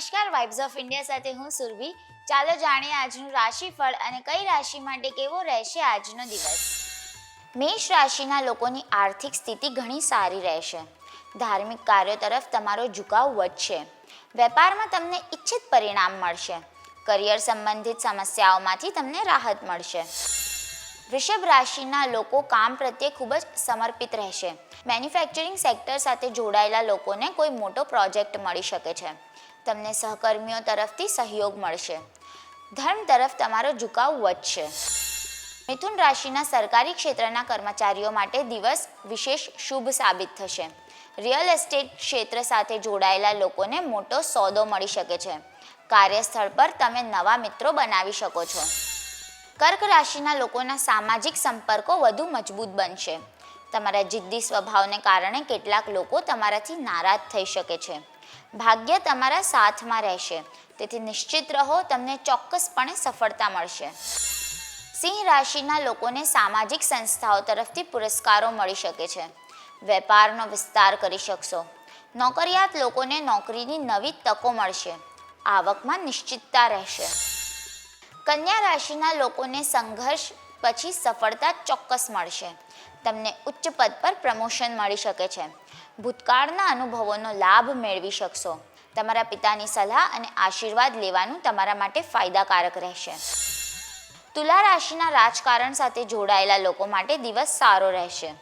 નમસ્કાર vibes of India સાથે હું સુરભી. ચાલો જાણીએ આજનું રાશિફળ અને કઈ રાશિ માટે કેવો રહેશે આજનો દિવસ. મેષ રાશિના લોકોની આર્થિક સ્થિતિ ઘણી સારી રહેશે. ધાર્મિક કાર્યો તરફ તમારો ઝુકાવ વધશે. વેપારમાં તમને ઈચ્છિત પરિણામ મળશે. કરિયર સંબંધિત સમસ્યાઓમાંથી તમને રાહત મળશે. વૃષભ રાશિના લોકો કામ પ્રત્યે ખૂબ જ સમર્પિત રહેશે. મેન્યુફેક્ચરિંગ સેક્ટર સાથે જોડાયેલા લોકોને કોઈ મોટો પ્રોજેક્ટ મળી શકે છે. તમને સહકર્મીઓ તરફથી સહયોગ મળશે. ધર્મ તરફ તમારો ઝુકાવ વધશે. મિથુન રાશિના સરકારી ક્ષેત્રના કર્મચારીઓ માટે દિવસ વિશેષ શુભ સાબિત થશે. રિયલ એસ્ટેટ ક્ષેત્ર સાથે જોડાયેલા લોકોને મોટો સોદો મળી શકે છે. કાર્યસ્થળ પર તમે નવા મિત્રો બનાવી શકો છો. કર્ક રાશિના લોકોના સામાજિક સંપર્કો વધુ મજબૂત બનશે. તમારા જિદ્દી સ્વભાવને કારણે કેટલાક લોકો તમારાથી નારાજ થઈ શકે છે. ભાગ્ય તમારા સાથમાં રહેશે. તેથી નિશ્ચિત રહો, તમને ચોક્કસપણે સફળતા મળશે. સિંહ રાશિના લોકોને સામાજિક સંસ્થાઓ તરફથી પુરસ્કારો મળી શકે છે. વેપારનો વિસ્તાર કરી શકશો. નોકરિયાત લોકોને નોકરીની નવી તકો મળશે. આવકમાં નિશ્ચિતતા રહેશે. કન્યા રાશિના લોકોને સંઘર્ષ પછી સફળતા ચોક્કસ મળશે. તમને ઉચ્ચ પદ પર પ્રમોશન મળી શકે છે. ભૂતકાળના અનુભવોનો લાભ મેળવી શકશો. તમારા પિતાની સલાહ અને આશીર્વાદ લેવાનું તમારા માટે ફાયદાકારક રહેશે. તુલા રાશિના રાજકારણ સાથે જોડાયેલા લોકો માટે દિવસ સારો રહેશે.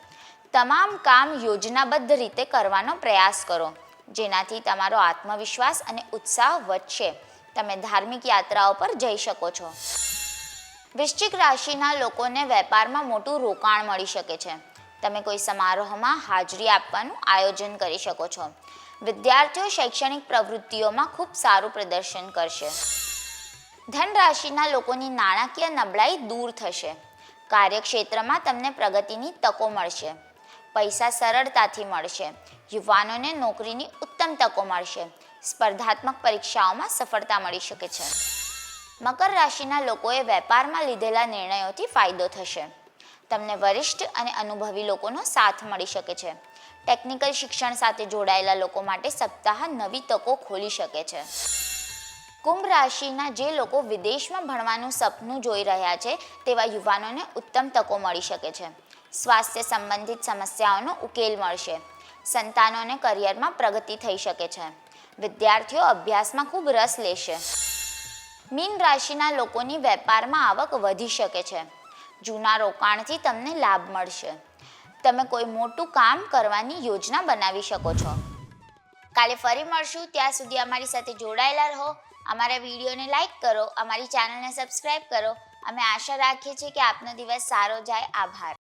તમામ કામ યોજનાબદ્ધ રીતે કરવાનો પ્રયાસ કરો. જેનાથી તમારો આત્મવિશ્વાસ અને ઉત્સાહ વધશે. તમે ધાર્મિક યાત્રાઓ પર જઈ શકો છો. વૃશ્ચિક રાશિના લોકોને વેપારમાં મોટું રોકાણ મળી શકે છે. તમે કોઈ સમારોહમાં હાજરી આપવાનું આયોજન કરી શકો છો. વિદ્યાર્થીઓ શૈક્ષણિક પ્રવૃત્તિઓમાં ખૂબ સારું પ્રદર્શન કરશે. ધન રાશિના લોકોની નાણાકીય નબળાઈ દૂર થશે. કાર્યક્ષેત્રમાં તમને પ્રગતિની તકો મળશે. પૈસા સરળતાથી મળશે. યુવાનોને નોકરીની ઉત્તમ તકો મળશે. સ્પર્ધાત્મક પરીક્ષાઓમાં સફળતા મળી શકે છે. મકર રાશિના લોકોએ વેપારમાં લીધેલા નિર્ણયોથી ફાયદો થશે. તમને વરિષ્ઠ અને અનુભવી લોકોનો સાથ મળી શકે છે. ટેકનિકલ શિક્ષણ સાથે જોડાયેલા લોકો માટે સપ્તાહ નવી તકો ખોલી શકે છે. કુંભ રાશિના જે લોકો વિદેશમાં ભણવાનું સપનું જોઈ રહ્યા છે, તેવા યુવાનોને ઉત્તમ તકો મળી શકે છે. સ્વાસ્થ્ય સંબંધિત સમસ્યાઓનો ઉકેલ મળશે. સંતાનોને કરિયરમાં પ્રગતિ થઈ શકે છે. વિદ્યાર્થીઓ અભ્યાસમાં ખૂબ રસ લેશે. મીન રાશિના લોકોની વેપારમાં આવક વધી શકે છે. જૂના રોકાણથી તમને લાભ મળશે. તમે કોઈ મોટું કામ કરવાની યોજના બનાવી શકો છો. કાલે ફરી મળશું. ત્યાં સુધી અમારી સાથે જોડાયેલા રહો. અમારા વિડીયોને લાઈક કરો. અમારી ચેનલને સબસ્ક્રાઈબ કરો. અમે આશા રાખીએ છીએ કે આપનો દિવસ સારો જાય. આભાર.